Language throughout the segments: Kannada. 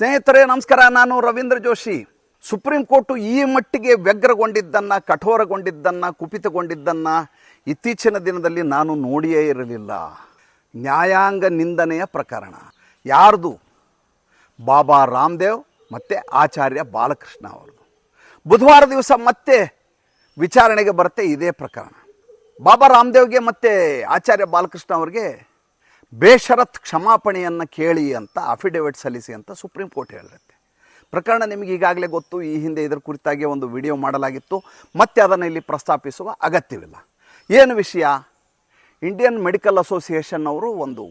ಸ್ನೇಹಿತರೆ, ನಮಸ್ಕಾರ. ನಾನು ರವೀಂದ್ರ ಜೋಶಿ. ಸುಪ್ರೀಂ ಕೋರ್ಟು ಈ ಮಟ್ಟಿಗೆ ವ್ಯಗ್ರಗೊಂಡಿದ್ದನ್ನು, ಕಠೋರಗೊಂಡಿದ್ದನ್ನು, ಕುಪಿತಗೊಂಡಿದ್ದನ್ನು ಇತ್ತೀಚಿನ ದಿನದಲ್ಲಿ ನಾನು ನೋಡಿಯೇ ಇರಲಿಲ್ಲ. ನ್ಯಾಯಾಂಗ ನಿಂದನೆಯ ಪ್ರಕರಣ. ಯಾರ್ದು? ಬಾಬಾ ರಾಮದೇವ್ ಮತ್ತು ಆಚಾರ್ಯ ಬಾಲಕೃಷ್ಣ ಅವರದು ಬುಧವಾರ ದಿವಸ ಮತ್ತೆ ವಿಚಾರಣೆಗೆ ಬರುತ್ತೆ ಇದೇ ಪ್ರಕರಣ. ಬಾಬಾ ರಾಮದೇವ್ಗೆ ಮತ್ತು ಆಚಾರ್ಯ ಬಾಲಕೃಷ್ಣ ಅವರಿಗೆ ಬೇಷರತ್ ಕ್ಷಮಾಪಣೆಯನ್ನು ಕೇಳಿ ಅಂತ ಅಫಿಡೇವಿಟ್ ಸಲ್ಲಿಸಿ ಅಂತ ಸುಪ್ರೀಂ ಕೋರ್ಟ್ ಹೇಳಿರುತ್ತೆ ಪ್ರಕರಣ ನಿಮಗೆ ಈಗಾಗಲೇ ಗೊತ್ತು, ಈ ಹಿಂದೆ ಇದರ ಕುರಿತಾಗಿ ಒಂದು ವಿಡಿಯೋ ಮಾಡಲಾಗಿತ್ತು. ಮತ್ತೆ ಅದನ್ನು ಇಲ್ಲಿ ಪ್ರಸ್ತಾಪಿಸುವ ಅಗತ್ಯವಿಲ್ಲ. ಏನು ವಿಷಯ? ಇಂಡಿಯನ್ ಮೆಡಿಕಲ್ ಅಸೋಸಿಯೇಷನ್ ಅವರು ಒಂದು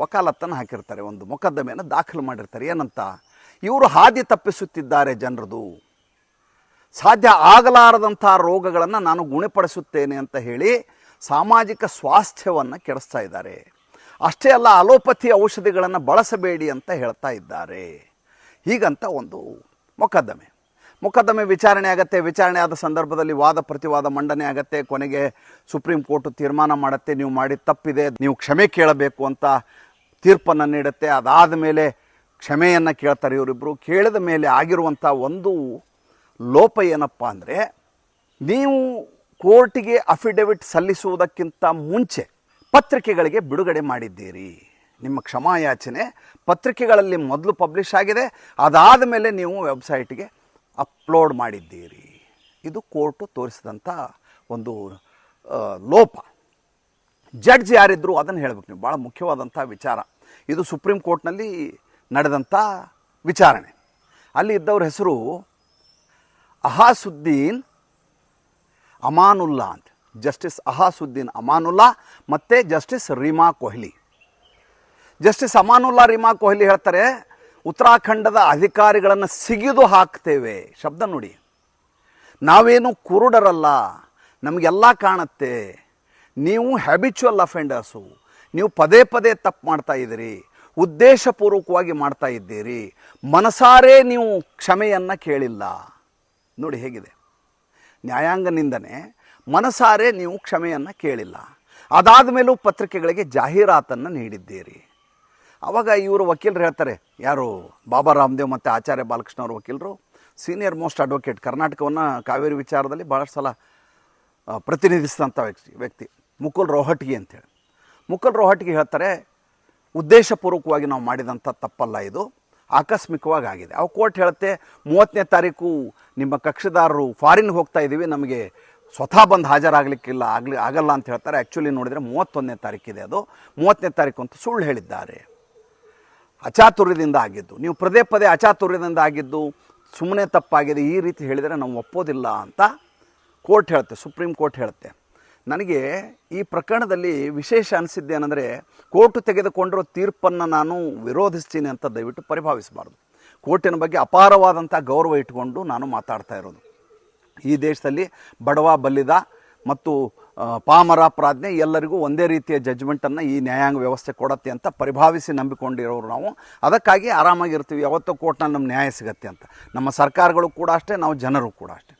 ವಕಾಲತ್ತನ್ನು ಹಾಕಿರ್ತಾರೆ, ಒಂದು ಮೊಕದ್ದಮೆಯನ್ನು ದಾಖಲು ಮಾಡಿರ್ತಾರೆ. ಏನಂತ? ಇವರು ಹಾದಿ ತಪ್ಪಿಸುತ್ತಿದ್ದಾರೆ ಜನರದು. ಸಾಧ್ಯ ಆಗಲಾರದಂಥ ರೋಗಗಳನ್ನು ನಾನು ಗುಣಪಡಿಸುತ್ತೇನೆ ಅಂತ ಹೇಳಿ ಸಾಮಾಜಿಕ ಸ್ವಾಸ್ಥ್ಯವನ್ನು ಕೆಡಿಸ್ತಾ ಇದ್ದಾರೆ. ಅಷ್ಟೇ ಅಲ್ಲ ಅಲೋಪತಿ ಔಷಧಿಗಳನ್ನು ಬಳಸಬೇಡಿ ಅಂತ ಹೇಳ್ತಾ ಇದ್ದಾರೆ. ಹೀಗಂತ ಒಂದು ಮೊಕದ್ದಮೆ. ಮೊಕದ್ದಮೆ ವಿಚಾರಣೆ ಆಗತ್ತೆ, ವಿಚಾರಣೆ ಆದ ಸಂದರ್ಭದಲ್ಲಿ ವಾದ ಪ್ರತಿವಾದ ಮಂಡನೆ ಆಗತ್ತೆ, ಕೊನೆಗೆ ಸುಪ್ರೀಂ ಕೋರ್ಟ್ ತೀರ್ಮಾನ ಮಾಡುತ್ತೆ, ನೀವು ಮಾಡಿ ತಪ್ಪಿದೆ, ನೀವು ಕ್ಷಮೆ ಕೇಳಬೇಕು ಅಂತ ತೀರ್ಪನ್ನು ನೀಡುತ್ತೆ, ಅದಾದ ಮೇಲೆ ಕ್ಷಮೆಯನ್ನು ಕೇಳ್ತಾರೆ ಇವರಿಬ್ಬರು ಕೇಳಿದ ಮೇಲೆ ಆಗಿರುವಂಥ ಒಂದು ಲೋಪ ಏನಪ್ಪ ಅಂದರೆ, ನೀವು ಕೋರ್ಟಿಗೆ ಅಫಿಡವಿಟ್ ಸಲ್ಲಿಸುವುದಕ್ಕಿಂತ ಮುಂಚೆ ಪತ್ರಿಕೆಗಳಿಗೆ ಬಿಡುಗಡೆ ಮಾಡಿದ್ದೀರಿ. ನಿಮ್ಮ ಕ್ಷಮಾಯಾಚನೆ ಪತ್ರಿಕೆಗಳಲ್ಲಿ ಮೊದಲು ಪಬ್ಲಿಷ್ ಆಗಿದೆ. ಅದಾದ ಮೇಲೆ ನೀವು ವೆಬ್ಸೈಟ್ಗೆ ಅಪ್ಲೋಡ್ ಮಾಡಿದ್ದೀರಿ. ಇದು ಕೋರ್ಟು ತೋರಿಸಿದಂಥ ಒಂದು ಲೋಪ. ಜಡ್ಜ್ ಯಾರಿದ್ರು ಅದನ್ನು ಹೇಳಬೇಕು ನೀವು. ಭಾಳ ಮುಖ್ಯವಾದಂಥ ವಿಚಾರ. ಇದು ಸುಪ್ರೀಂ ಕೋರ್ಟ್ನಲ್ಲಿ ನಡೆದಂಥ ವಿಚಾರಣೆ. ಅಲ್ಲಿ ಇದ್ದವ್ರ ಹೆಸರು ಅಹಾಸುದ್ದೀನ್ ಅಮಾನುಲ್ಲಾ ಅಂತ. ಜಸ್ಟಿಸ್ ಅಹಾಸುದ್ದೀನ್ ಅಮಾನುಲ್ಲಾ ಮತ್ತು ಜಸ್ಟಿಸ್ ರೀಮಾ ಕೊಹ್ಲಿ. ಜಸ್ಟಿಸ್ ಅಮಾನುಲ್ಲಾ ರೀಮಾ ಕೊಹ್ಲಿ ಹೇಳ್ತಾರೆ, ಉತ್ತರಾಖಂಡದ ಅಧಿಕಾರಿಗಳನ್ನು ಸಿಗಿದು ಹಾಕ್ತೇವೆ. ಶಬ್ದ ನೋಡಿ. ನಾವೇನು ಕುರುಡರಲ್ಲ, ನಮಗೆಲ್ಲ ಕಾಣುತ್ತೆ. ನೀವು ಹ್ಯಾಬಿಚುವಲ್ ಅಫೆಂಡರ್ಸು ನೀವು ಪದೇ ಪದೇ ತಪ್ಪು ಮಾಡ್ತಾ ಇದ್ದೀರಿ, ಉದ್ದೇಶಪೂರ್ವಕವಾಗಿ ಮಾಡ್ತಾ ಇದ್ದೀರಿ, ಮನಸಾರೇ ನೀವು ಕ್ಷಮೆಯನ್ನು ಕೇಳಿಲ್ಲ. ನೋಡಿ ಹೇಗಿದೆ. ನ್ಯಾಯಾಂಗ ನಿಂದನೆ ಮನಸಾರೆ ನೀವು ಕ್ಷಮೆಯನ್ನು ಕೇಳಿಲ್ಲ. ಅದಾದ ಮೇಲೂ ಪತ್ರಿಕೆಗಳಿಗೆ ಜಾಹೀರಾತನ್ನು ನೀಡಿದ್ದೀರಿ. ಆವಾಗ ಇವರು ವಕೀಲರು ಹೇಳ್ತಾರೆ, ಯಾರು ಬಾಬಾ ರಾಮದೇವ್ ಮತ್ತು ಆಚಾರ್ಯ ಬಾಲಕೃಷ್ಣ ಅವರು ವಕೀಲರು? ಸೀನಿಯರ್ ಮೋಸ್ಟ್ ಅಡ್ವೊಕೇಟ್, ಕರ್ನಾಟಕವನ್ನು ಕಾವೇರಿ ವಿಚಾರದಲ್ಲಿ ಭಾಳಷ್ಟು ಸಲ ಪ್ರತಿನಿಧಿಸಿದಂಥ ವ್ಯಕ್ತಿ ವ್ಯಕ್ತಿ, ಮುಕುಲ್ ರೋಹಟ್ಗಿ ಅಂತೇಳಿ. ಮುಕುಲ್ ರೋಹಟ್ಗಿ ಹೇಳ್ತಾರೆ, ಉದ್ದೇಶಪೂರ್ವಕವಾಗಿ ನಾವು ಮಾಡಿದಂಥ ತಪ್ಪಲ್ಲ ಇದು, ಆಕಸ್ಮಿಕವಾಗಿ ಆಗಿದೆ. ಅವು ಕೋರ್ಟ್ ಹೇಳುತ್ತೆ, ಮೂವತ್ತನೇ ತಾರೀಕು ನಿಮ್ಮ ಕಕ್ಷಿದಾರರು ಫಾರಿನ್ ಹೋಗ್ತಾ ಇದ್ದೀವಿ ನಮಗೆ ಸ್ವತಃ ಬಂದು ಹಾಜರಾಗಲಿಕ್ಕಿಲ್ಲ, ಆಗಲಿ, ಆಗಲ್ಲ ಅಂತ ಹೇಳ್ತಾರೆ. ಆ್ಯಕ್ಚುಲಿ ನೋಡಿದರೆ ಮೂವತ್ತೊಂದನೇ ತಾರೀಕಿದೆ ಅದು. ಮೂವತ್ತನೇ ತಾರೀಕು ಅಂತ ಸುಳ್ಳು ಹೇಳಿದ್ದಾರೆ. ಅಚಾತುರ್ಯದಿಂದ ಆಗಿದ್ದು. ನೀವು ಪದೇ ಪದೇ ಅಚಾತುರ್ಯದಿಂದ ಆಗಿದ್ದು ಸುಮ್ಮನೆ ತಪ್ಪಾಗಿದೆ, ಈ ರೀತಿ ಹೇಳಿದರೆ ನಾವು ಒಪ್ಪೋದಿಲ್ಲ ಅಂತ ಕೋರ್ಟ್ ಹೇಳುತ್ತೆ, ಸುಪ್ರೀಂ ಕೋರ್ಟ್ ಹೇಳುತ್ತೆ. ನನಗೆ ಈ ಪ್ರಕರಣದಲ್ಲಿ ವಿಶೇಷ ಅನಿಸಿದ್ದೇನೆಂದರೆ ಕೋರ್ಟು ತೆಗೆದುಕೊಂಡಿರೋ ತೀರ್ಪನ್ನು ನಾನು ವಿರೋಧಿಸ್ತೀನಿ ಅಂತ ದಯವಿಟ್ಟು ಪರಿಭಾವಿಸಬಾರ್ದು. ಕೋರ್ಟಿನ ಬಗ್ಗೆ ಅಪಾರವಾದಂಥ ಗೌರವ ಇಟ್ಕೊಂಡು ನಾನು ಮಾತಾಡ್ತಾ ಇರೋದು. ಈ ದೇಶದಲ್ಲಿ ಬಡವ ಬಲ್ಲಿದ ಮತ್ತು ಪಾಮರ, ಪ್ರಾಜ್ಞೆ ಎಲ್ಲರಿಗೂ ಒಂದೇ ರೀತಿಯ ಜಜ್ಮೆಂಟನ್ನು ಈ ನ್ಯಾಯಾಂಗ ವ್ಯವಸ್ಥೆ ಕೊಡತ್ತೆ ಅಂತ ಪರಿಭಾವಿಸಿ ನಂಬಿಕೊಂಡಿರೋರು ನಾವು. ಅದಕ್ಕಾಗಿ ಆರಾಮಾಗಿರ್ತೀವಿ. ಯಾವತ್ತೋ ಕೋರ್ಟ್ನಲ್ಲಿ ನಮ್ಮ ನ್ಯಾಯ ಸಿಗತ್ತೆ ಅಂತ. ನಮ್ಮ ಸರ್ಕಾರಗಳು ಕೂಡ ಅಷ್ಟೇ, ನಾವು ಜನರು ಕೂಡ ಅಷ್ಟೇ.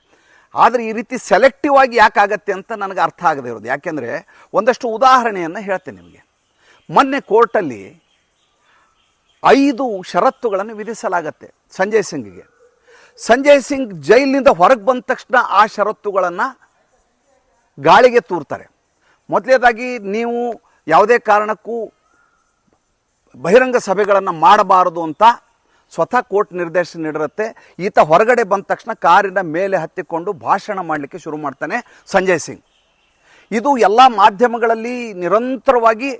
ಆದರೆ ಈ ರೀತಿ ಸೆಲೆಕ್ಟಿವ್ ಆಗಿ ಯಾಕಾಗತ್ತೆ ಅಂತ ನನಗೆ ಅರ್ಥ ಆಗದೆ ಇರೋದು. ಯಾಕೆಂದರೆ ಒಂದಷ್ಟು ಉದಾಹರಣೆಯನ್ನು ಹೇಳ್ತೇನೆ ನಿಮಗೆ. ಮೊನ್ನೆ ಕೋರ್ಟಲ್ಲಿ ಐದು ಷರತ್ತುಗಳನ್ನು ವಿಧಿಸಲಾಗತ್ತೆ ಸಂಜಯ್ ಸಿಂಗ್ಗೆ. ಸಂಜಯ್ ಸಿಂಗ್ ಜೈಲಿನಿಂದ ಹೊರಗೆ ಬಂದ ತಕ್ಷಣ ಆ ಷರತ್ತುಗಳನ್ನು ಗಾಳಿಗೆ ತೂರ್ತಾರೆ. ಮೊದಲನೇದಾಗಿ ನೀವು ಯಾವುದೇ ಕಾರಣಕ್ಕೂ ಬಹಿರಂಗ ಸಭೆಗಳನ್ನು ಮಾಡಬಾರದು ಅಂತ ಸ್ವತಃ ಕೋರ್ಟ್ ನಿರ್ದೇಶನ ನೀಡಿರುತ್ತೆ. ಈತ ಹೊರಗಡೆ ಬಂದ ತಕ್ಷಣ ಕಾರಿನ ಮೇಲೆ ಹತ್ತಿಕೊಂಡು ಭಾಷಣ ಮಾಡಲಿಕ್ಕೆ ಶುರು ಮಾಡ್ತಾನೆ ಸಂಜಯ್ ಸಿಂಗ್. ಇದು ಎಲ್ಲ ಮಾಧ್ಯಮಗಳಲ್ಲಿ ನಿರಂತರವಾಗಿ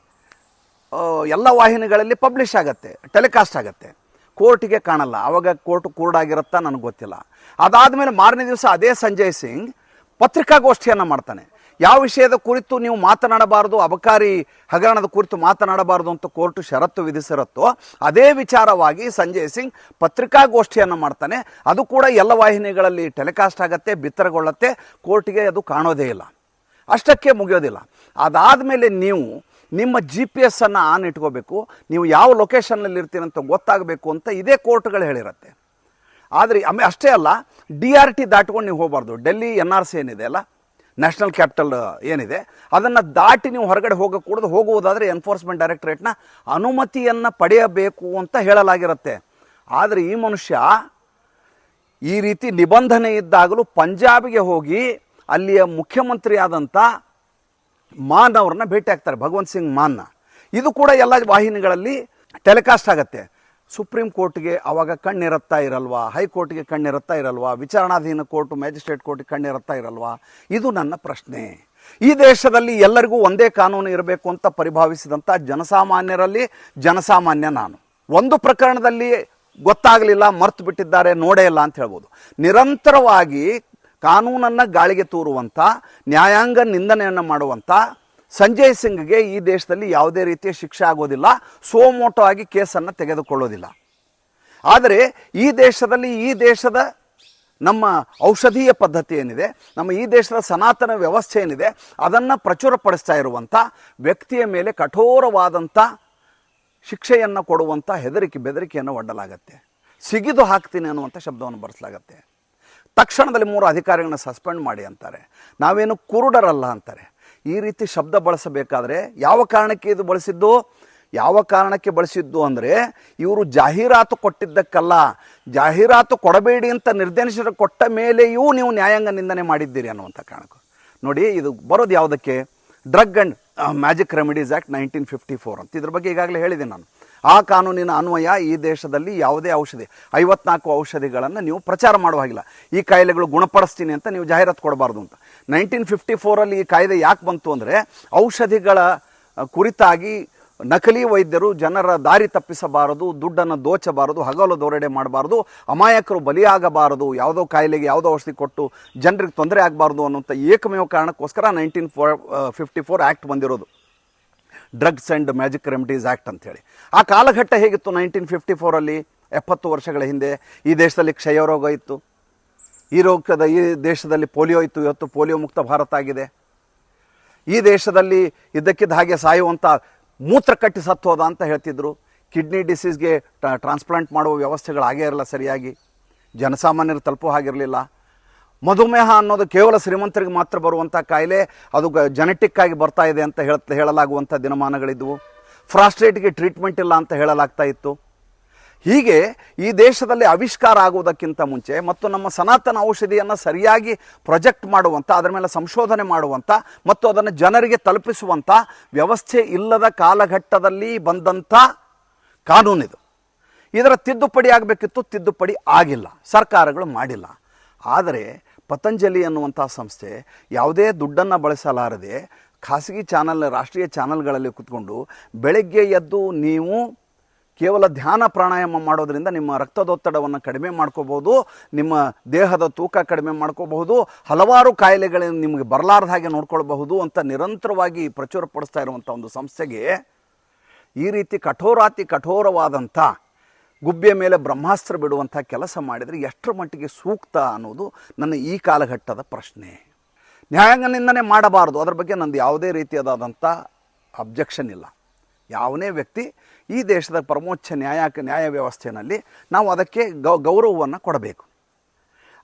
ಎಲ್ಲ ವಾಹಿನಿಗಳಲ್ಲಿ ಪಬ್ಲಿಷ್ ಆಗುತ್ತೆ ಟೆಲಿಕಾಸ್ಟ್ ಆಗುತ್ತೆ. ಕೋರ್ಟಿಗೆ ಕಾಣಲ್ಲ. ಆವಾಗ ಕೋರ್ಟ್ ಕೂರ್ಡಾಗಿರುತ್ತಾ ನನಗೆ ಗೊತ್ತಿಲ್ಲ. ಅದಾದಮೇಲೆ ಮಾರನೇ ದಿವಸ ಅದೇ ಸಂಜಯ್ ಸಿಂಗ್ ಪತ್ರಿಕಾಗೋಷ್ಠಿಯನ್ನು ಮಾಡ್ತಾನೆ. ಯಾವ ವಿಷಯದ ಕುರಿತು ನೀವು ಮಾತನಾಡಬಾರದು, ಅಬಕಾರಿ ಹಗರಣದ ಕುರಿತು ಮಾತನಾಡಬಾರದು ಅಂತ ಕೋರ್ಟ್ ಷರತ್ತು ವಿಧಿಸಿರುತ್ತೋ, ಅದೇ ವಿಚಾರವಾಗಿ ಸಂಜಯ್ ಸಿಂಗ್ ಪತ್ರಿಕಾಗೋಷ್ಠಿಯನ್ನು ಮಾಡ್ತಾನೆ. ಅದು ಕೂಡ ಎಲ್ಲ ವಾಹಿನಿಗಳಲ್ಲಿ ಟೆಲಿಕಾಸ್ಟ್ ಆಗುತ್ತೆ, ಬಿತ್ತರಗೊಳ್ಳುತ್ತೆ, ಕೋರ್ಟಿಗೆ ಅದು ಕಾಣೋದೇ ಇಲ್ಲ. ಅಷ್ಟಕ್ಕೆ ಮುಗಿಯೋದಿಲ್ಲ. ಅದಾದ ಮೇಲೆ ನೀವು ನಿಮ್ಮ ಜಿ ಪಿ ಎಸ್ಸನ್ನು ಆನ್ ಇಟ್ಕೋಬೇಕು. ನೀವು ಯಾವ ಲೊಕೇಶನ್ನಲ್ಲಿ ಇರ್ತೀರಂತ ಗೊತ್ತಾಗಬೇಕು ಅಂತ ಇದೇ ಕೋರ್ಟ್ಗಳು ಹೇಳಿರುತ್ತೆ. ಆದರೆ ಆಮೇಲೆ ಅಷ್ಟೇ ಅಲ್ಲ ಡಿ ಆರ್ ಟಿ ದಾಟ್ಕೊಂಡು ನೀವು ಹೋಗಬಾರ್ದು. ಡೆಲ್ಲಿ ಎನ್ ಆರ್ ಸಿ ಏನಿದೆ ಅಲ್ಲ, ನ್ಯಾಷನಲ್ ಕ್ಯಾಪಿಟಲ್ ಏನಿದೆ, ಅದನ್ನು ದಾಟಿ ನೀವು ಹೊರಗಡೆ ಹೋಗಕೂಡದು. ಹೋಗುವುದಾದರೆ ಎನ್ಫೋರ್ಸ್ಮೆಂಟ್ ಡೈರೆಕ್ಟರೇಟ್ನ ಅನುಮತಿಯನ್ನು ಪಡೆಯಬೇಕು ಅಂತ ಹೇಳಲಾಗಿರುತ್ತೆ. ಆದರೆ ಈ ಮನುಷ್ಯ ಈ ರೀತಿ ನಿಬಂಧನೆ ಇದ್ದಾಗಲೂ ಪಂಜಾಬಿಗೆ ಹೋಗಿ ಅಲ್ಲಿಯ ಮುಖ್ಯಮಂತ್ರಿಯಾದಂಥ ಮಾನ್ ಅವ್ರನ್ನ ಭೇಟಿ ಆಗ್ತಾರೆ, ಭಗವಂತ್ ಸಿಂಗ್ ಮಾನ್ನ. ಇದು ಕೂಡ ಎಲ್ಲ ವಾಹಿನಿಗಳಲ್ಲಿ ಟೆಲಿಕಾಸ್ಟ್ ಆಗುತ್ತೆ. ಸುಪ್ರೀಂ ಕೋರ್ಟ್ಗೆ ಅವಾಗ ಕಣ್ಣಿರುತ್ತಾ ಇರಲ್ವಾ, ಹೈಕೋರ್ಟ್ಗೆ ಕಣ್ಣಿರುತ್ತಾ ಇರಲ್ವಾ, ವಿಚಾರಣಾಧೀನ ಕೋರ್ಟ್, ಮ್ಯಾಜಿಸ್ಟ್ರೇಟ್ ಕೋರ್ಟ್ಗೆ ಕಣ್ಣಿರುತ್ತಾ ಇರಲ್ವಾ? ಇದು ನನ್ನ ಪ್ರಶ್ನೆ. ಈ ದೇಶದಲ್ಲಿ ಎಲ್ಲರಿಗೂ ಒಂದೇ ಕಾನೂನು ಇರಬೇಕು ಅಂತ ಪರಿಭಾವಿಸಿದಂಥ ಜನಸಾಮಾನ್ಯರಲ್ಲಿ ಜನಸಾಮಾನ್ಯ ನಾನು. ಒಂದು ಪ್ರಕರಣದಲ್ಲಿ ಗೊತ್ತಾಗಲಿಲ್ಲ, ಮರ್ತು ಬಿಟ್ಟಿದ್ದಾರೆ, ನೋಡೇ ಇಲ್ಲ ಅಂತ ಹೇಳ್ಬೋದು. ನಿರಂತರವಾಗಿ ಕಾನೂನನ್ನು ಗಾಳಿಗೆ ತೂರುವಂಥ ನ್ಯಾಯಾಂಗ ನಿಂದನೆಯನ್ನು ಮಾಡುವಂಥ ಸಂಜಯ್ ಸಿಂಗ್ಗೆ ಈ ದೇಶದಲ್ಲಿ ಯಾವುದೇ ರೀತಿಯ ಶಿಕ್ಷೆ ಆಗೋದಿಲ್ಲ, ಸೋಮೋಟೋ ಆಗಿ ಕೇಸನ್ನು ತೆಗೆದುಕೊಳ್ಳೋದಿಲ್ಲ. ಆದರೆ ಈ ದೇಶದಲ್ಲಿ, ಈ ದೇಶದ ನಮ್ಮ ಔಷಧೀಯ ಪದ್ಧತಿ ಏನಿದೆ, ನಮ್ಮ ಈ ದೇಶದ ಸನಾತನ ವ್ಯವಸ್ಥೆ ಏನಿದೆ, ಅದನ್ನು ಪ್ರಚುರಪಡಿಸ್ತಾ ಇರುವಂಥ ವ್ಯಕ್ತಿಯ ಮೇಲೆ ಕಠೋರವಾದಂಥ ಶಿಕ್ಷೆಯನ್ನು ಕೊಡುವಂಥ ಹೆದರಿಕೆ ಬೆದರಿಕೆಯನ್ನು ಒಡ್ಡಲಾಗತ್ತೆ. ಸಿಗಿದು ಹಾಕ್ತೀನಿ ಅನ್ನುವಂಥ ಶಬ್ದವನ್ನು ಬಳಸಲಾಗತ್ತೆ ತಕ್ಷಣದಲ್ಲಿ ಮೂರು ಅಧಿಕಾರಿಗಳನ್ನ ಸಸ್ಪೆಂಡ್ ಮಾಡಿ ಅಂತಾರೆ. ನಾವೇನು ಕುರುಡರಲ್ಲ ಅಂತಾರೆ. ಈ ರೀತಿ ಶಬ್ದ ಬಳಸಬೇಕಾದ್ರೆ ಯಾವ ಕಾರಣಕ್ಕೆ ಇದು ಬಳಸಿದ್ದು? ಯಾವ ಕಾರಣಕ್ಕೆ ಬಳಸಿದ್ದು ಅಂದರೆ ಇವರು ಜಾಹೀರಾತು ಕೊಟ್ಟಿದ್ದಕ್ಕಲ್ಲ. ಜಾಹೀರಾತು ಕೊಡಬೇಡಿ ಅಂತ ನಿರ್ದೇಶನ ಕೊಟ್ಟ ಮೇಲೆಯೂ ನೀವು ನ್ಯಾಯಾಂಗ ನಿಂದನೆ ಮಾಡಿದ್ದೀರಿ ಅನ್ನುವಂಥ ಕಾರಣಕ್ಕೂ. ನೋಡಿ, ಇದು ಬರೋದು ಯಾವುದಕ್ಕೆ? Drug and magic remedies act nineteen fifty four ಅಂತ. ಇದ್ರ ಬಗ್ಗೆ ಈಗಾಗಲೇ ಹೇಳಿದೆ ನಾನು. ಆ ಕಾನೂನಿನ ಅನ್ವಯ ಈ ದೇಶದಲ್ಲಿ ಯಾವುದೇ ಔಷಧಿ, ಐವತ್ನಾಲ್ಕು ಔಷಧಿಗಳನ್ನು ನೀವು ಪ್ರಚಾರ ಮಾಡುವ ಹಾಗಿಲ್ಲ. ಈ ಕಾಯಿಲೆಗಳು ಗುಣಪಡಿಸ್ತೀನಿ ಅಂತ ನೀವು ಜಾಹೀರಾತು ಕೊಡಬಾರ್ದು ಅಂತ. ನೈನ್ಟೀನ್ ಫಿಫ್ಟಿ ಫೋರಲ್ಲಿ ಈ ಕಾಯ್ದೆ ಯಾಕೆ ಬಂತು ಅಂದರೆ, ಔಷಧಿಗಳ ಕುರಿತಾಗಿ ನಕಲಿ ವೈದ್ಯರು ಜನರ ದಾರಿ ತಪ್ಪಿಸಬಾರದು, ದುಡ್ಡನ್ನು ದೋಚಬಾರದು, ಹಗಲು ದೋರಡೆ ಮಾಡಬಾರದು, ಅಮಾಯಕರು ಬಲಿಯಾಗಬಾರದು, ಯಾವುದೋ ಕಾಯಿಲೆಗೆ ಯಾವುದೋ ಔಷಧಿ ಕೊಟ್ಟು ಜನರಿಗೆ ತೊಂದರೆ ಆಗಬಾರ್ದು ಅನ್ನುವಂಥ ಏಕಮೇವ ಕಾರಣಕ್ಕೋಸ್ಕರ nineteen four fifty four act ಬಂದಿರೋದು. Drugs and magic remedies act ಅಂತೇಳಿ ಆ ಕಾಲಘಟ್ಟ ಹೇಗಿತ್ತು? ನೈನ್ಟೀನ್ ಫಿಫ್ಟಿ ಫೋರಲ್ಲಿ ಎಪ್ಪತ್ತು ವರ್ಷಗಳ ಹಿಂದೆ ಈ ದೇಶದಲ್ಲಿ ಕ್ಷಯ ರೋಗ ಇತ್ತು. ಈ ರೋಗದ ಈ ದೇಶದಲ್ಲಿ ಪೋಲಿಯೋ ಇತ್ತು. ಇವತ್ತು ಪೋಲಿಯೋ ಮುಕ್ತ ಭಾರತ ಆಗಿದೆ. ಈ ದೇಶದಲ್ಲಿ ಇದ್ದಕ್ಕಿದ್ದ ಹಾಗೆ ಸಾಯುವಂಥ ಮೂತ್ರ ಕಟ್ಟಿ ಸತ್ತೋದ ಅಂತ ಹೇಳ್ತಿದ್ರು. ಕಿಡ್ನಿ ಡಿಸೀಸ್ಗೆ ಟ್ರಾನ್ಸ್ಪ್ಲಾಂಟ್ ಮಾಡುವ ವ್ಯವಸ್ಥೆಗಳು ಆಗೇ ಇರಲ್ಲ ಸರಿಯಾಗಿ. ಜನಸಾಮಾನ್ಯರು ತಲುಪೋ ಹಾಗಿರಲಿಲ್ಲ. ಮಧುಮೇಹ ಅನ್ನೋದು ಕೇವಲ ಶ್ರೀಮಂತರಿಗೆ ಮಾತ್ರ ಬರುವಂಥ ಕಾಯಿಲೆ, ಅದು ಜೆನೆಟಿಕ್ ಆಗಿ ಬರ್ತಾ ಇದೆ ಅಂತ ಹೇಳ ಹೇಳಲಾಗುವಂಥ ದಿನಮಾನಗಳಿದ್ವು. ಫ್ರಾಸ್ಟ್ರೇಟ್ಗೆ ಟ್ರೀಟ್ಮೆಂಟ್ ಇಲ್ಲ ಅಂತ ಹೇಳಲಾಗ್ತಾ ಇತ್ತು. ಹೀಗೆ ಈ ದೇಶದಲ್ಲಿ ಆವಿಷ್ಕಾರ ಆಗುವುದಕ್ಕಿಂತ ಮುಂಚೆ ಮತ್ತು ನಮ್ಮ ಸನಾತನ ಔಷಧಿಯನ್ನು ಸರಿಯಾಗಿ ಪ್ರೊಜೆಕ್ಟ್ ಮಾಡುವಂಥ ಅದರ ಮೇಲೆ ಸಂಶೋಧನೆ ಮಾಡುವಂಥ ಮತ್ತು ಅದನ್ನು ಜನರಿಗೆ ತಲುಪಿಸುವಂಥ ವ್ಯವಸ್ಥೆ ಇಲ್ಲದ ಕಾಲಘಟ್ಟದಲ್ಲಿ ಬಂದಂಥ ಕಾನೂನಿದು ಇದರ ತಿದ್ದುಪಡಿ ಆಗಬೇಕಿತ್ತು, ತಿದ್ದುಪಡಿ ಆಗಿಲ್ಲ. ಸರ್ಕಾರಗಳು ಮಾಡಿಲ್ಲ. ಆದರೆ ಪತಂಜಲಿ ಅನ್ನುವಂಥ ಸಂಸ್ಥೆ ಯಾವುದೇ ದುಡ್ಡನ್ನು ಬಳಸಲಾರದೆ ಖಾಸಗಿ ಚಾನಲ್, ರಾಷ್ಟ್ರೀಯ ಚಾನಲ್ಗಳಲ್ಲಿ ಕೂತ್ಕೊಂಡು ಬೆಳಗ್ಗೆ ಎದ್ದು ನೀವು ಕೇವಲ ಧ್ಯಾನ ಪ್ರಾಣಾಯಾಮ ಮಾಡೋದರಿಂದ ನಿಮ್ಮ ರಕ್ತದೊತ್ತಡವನ್ನು ಕಡಿಮೆ ಮಾಡ್ಕೋಬಹುದು, ನಿಮ್ಮ ದೇಹದ ತೂಕ ಕಡಿಮೆ ಮಾಡ್ಕೋಬಹುದು, ಹಲವಾರು ಕಾಯಿಲೆಗಳನ್ನು ನಿಮಗೆ ಬರಲಾರ್ದ ಹಾಗೆ ನೋಡ್ಕೊಳ್ಬಹುದು ಅಂತ ನಿರಂತರವಾಗಿ ಪ್ರಚುರಪಡಿಸ್ತಾ ಇರುವಂಥ ಒಂದು ಸಂಸ್ಥೆಗೆ ಈ ರೀತಿ ಕಠೋರಾತಿ ಕಠೋರವಾದಂಥ ಗುಬ್ಬೆಯ ಮೇಲೆ ಬ್ರಹ್ಮಾಸ್ತ್ರ ಬಿಡುವಂಥ ಕೆಲಸ ಮಾಡಿದರೆ ಎಷ್ಟರ ಮಟ್ಟಿಗೆ ಸೂಕ್ತ ಅನ್ನೋದು ನನ್ನ ಈ ಕಾಲಘಟ್ಟದ ಪ್ರಶ್ನೆ. ನ್ಯಾಯಾಂಗ ನಿಂದನೆ ಮಾಡಬಾರದು. ಅದರ ಬಗ್ಗೆ ನಂದು ಯಾವುದೇ ರೀತಿಯಾದಂಥ ಅಬ್ಜೆಕ್ಷನ್ ಇಲ್ಲ. ಯಾವನೇ ವ್ಯಕ್ತಿ ಈ ದೇಶದ ಪರಮೋಚ್ಚ ನ್ಯಾಯ ನ್ಯಾಯ ವ್ಯವಸ್ಥೆಯಲ್ಲಿ ನಾವು ಅದಕ್ಕೆ ಗೌ, ಗೌರವವನ್ನು ಕೊಡಬೇಕು.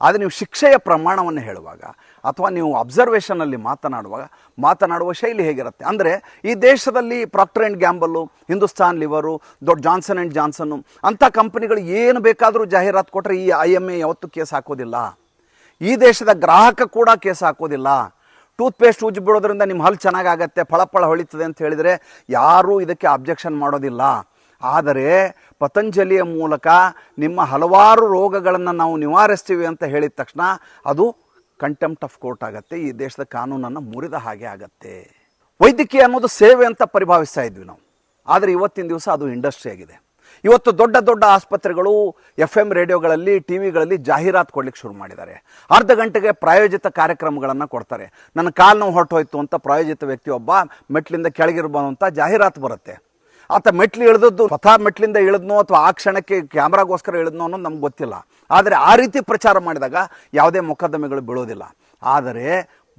ಆದರೆ ನೀವು ಶಿಕ್ಷೆಯ ಪ್ರಮಾಣವನ್ನು ಹೇಳುವಾಗ ಅಥವಾ ನೀವು ಅಬ್ಸರ್ವೇಷನಲ್ಲಿ ಮಾತನಾಡುವಾಗ, ಮಾತನಾಡುವ ಶೈಲಿ ಹೇಗಿರುತ್ತೆ? ಅಂದರೆ ಈ ದೇಶದಲ್ಲಿ Procter and Gamble Hindustan Lever ದೊಡ್ಡ ಜಾನ್ಸನ್ ಆ್ಯಂಡ್ ಜಾನ್ಸನ್ನು ಅಂಥ ಕಂಪ್ನಿಗಳು ಏನು ಬೇಕಾದರೂ ಜಾಹೀರಾತು ಕೊಟ್ಟರೆ ಈ ಐ ಎಂ ಎ ಯಾವತ್ತೂ ಕೇಸ್ ಹಾಕೋದಿಲ್ಲ. ಈ ದೇಶದ ಗ್ರಾಹಕ ಕೂಡ ಕೇಸ್ ಹಾಕೋದಿಲ್ಲ. ಟೂತ್ ಪೇಸ್ಟ್ ಉಜ್ಜಿ ಬಿಡೋದ್ರಿಂದ ನಿಮ್ಮ ಹಲ್ಲು ಚೆನ್ನಾಗಾಗತ್ತೆ, ಫಳಫಳ ಹೊಳಿತದೆ ಅಂತ ಹೇಳಿದರೆ ಯಾರೂ ಇದಕ್ಕೆ ಅಬ್ಜೆಕ್ಷನ್ ಮಾಡೋದಿಲ್ಲ. ಆದರೆ ಪತಂಜಲಿಯ ಮೂಲಕ ನಿಮ್ಮ ಹಲವಾರು ರೋಗಗಳನ್ನು ನಾವು ನಿವಾರಿಸ್ತೀವಿ ಅಂತ ಹೇಳಿದ ತಕ್ಷಣ ಅದು ಕಂಟೆಂಪ್ಟ್ ಆಫ್ ಕೋರ್ಟ್ ಆಗುತ್ತೆ. ಈ ದೇಶದ ಕಾನೂನನ್ನು ಮುರಿದ ಹಾಗೆ ಆಗತ್ತೆ. ವೈದ್ಯಕೀಯ ಅನ್ನೋದು ಸೇವೆ ಅಂತ ಪರಿಭಾವಿಸ್ತಾ ಇದ್ವಿ ನಾವು. ಆದರೆ ಇವತ್ತಿನ ದಿವಸ ಅದು ಇಂಡಸ್ಟ್ರಿ ಆಗಿದೆ. ಇವತ್ತು ದೊಡ್ಡ ದೊಡ್ಡ ಆಸ್ಪತ್ರೆಗಳು ಎಫ್ ಎಂ ರೇಡಿಯೋಗಳಲ್ಲಿ ಟಿ ವಿಗಳಲ್ಲಿ ಜಾಹೀರಾತು ಕೊಡ್ಲಿಕ್ಕೆ ಶುರು ಮಾಡಿದ್ದಾರೆ. ಅರ್ಧ ಗಂಟೆಗೆ ಪ್ರಾಯೋಜಿತ ಕಾರ್ಯಕ್ರಮಗಳನ್ನು ಕೊಡ್ತಾರೆ. ನನ್ನ ಕಾಲು ನೋವು ಹೊರಟೋಯ್ತು ಅಂತ ಪ್ರಾಯೋಜಿತ ವ್ಯಕ್ತಿಯೊಬ್ಬ ಮೆಟ್ಲಿಂದ ಕೆಳಗಿರ್ಬೋದು ಅಂತ ಜಾಹೀರಾತು ಬರುತ್ತೆ. ಆತ ಮೆಟ್ಲು ಇಳಿದದ್ದು ಸ್ವತಃ ಮೆಟ್ಲಿಂದ ಇಳಿದ್ನೋ ಅಥವಾ ಆ ಕ್ಷಣಕ್ಕೆ ಕ್ಯಾಮ್ರಾಗೋಸ್ಕರ ಇಳಿದ್ನೋ ಅನ್ನೋದು ನಮ್ಗೆ ಗೊತ್ತಿಲ್ಲ. ಆದರೆ ಆ ರೀತಿ ಪ್ರಚಾರ ಮಾಡಿದಾಗ ಯಾವುದೇ ಮೊಕದ್ದಮೆಗಳು ಬೀಳೋದಿಲ್ಲ. ಆದರೆ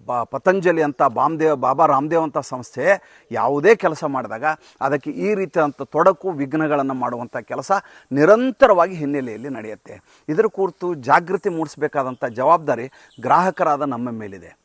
ಬ ಪತಂಜಲಿ ಅಂತ ಬಾಮದೇವ್, ಬಾಬಾ ರಾಮದೇವ್ ಅಂತ ಸಂಸ್ಥೆ ಯಾವುದೇ ಕೆಲಸ ಮಾಡಿದಾಗ ಅದಕ್ಕೆ ಈ ರೀತಿಯಾದಂಥ ತೊಡಕು ವಿಘ್ನಗಳನ್ನು ಮಾಡುವಂಥ ಕೆಲಸ ನಿರಂತರವಾಗಿ ಹಿನ್ನೆಲೆಯಲ್ಲಿ ನಡೆಯುತ್ತೆ. ಇದರ ಕುರಿತು ಜಾಗೃತಿ ಮೂಡಿಸಬೇಕಾದಂಥ ಜವಾಬ್ದಾರಿ ಗ್ರಾಹಕರಾದ ನಮ್ಮ ಮೇಲಿದೆ.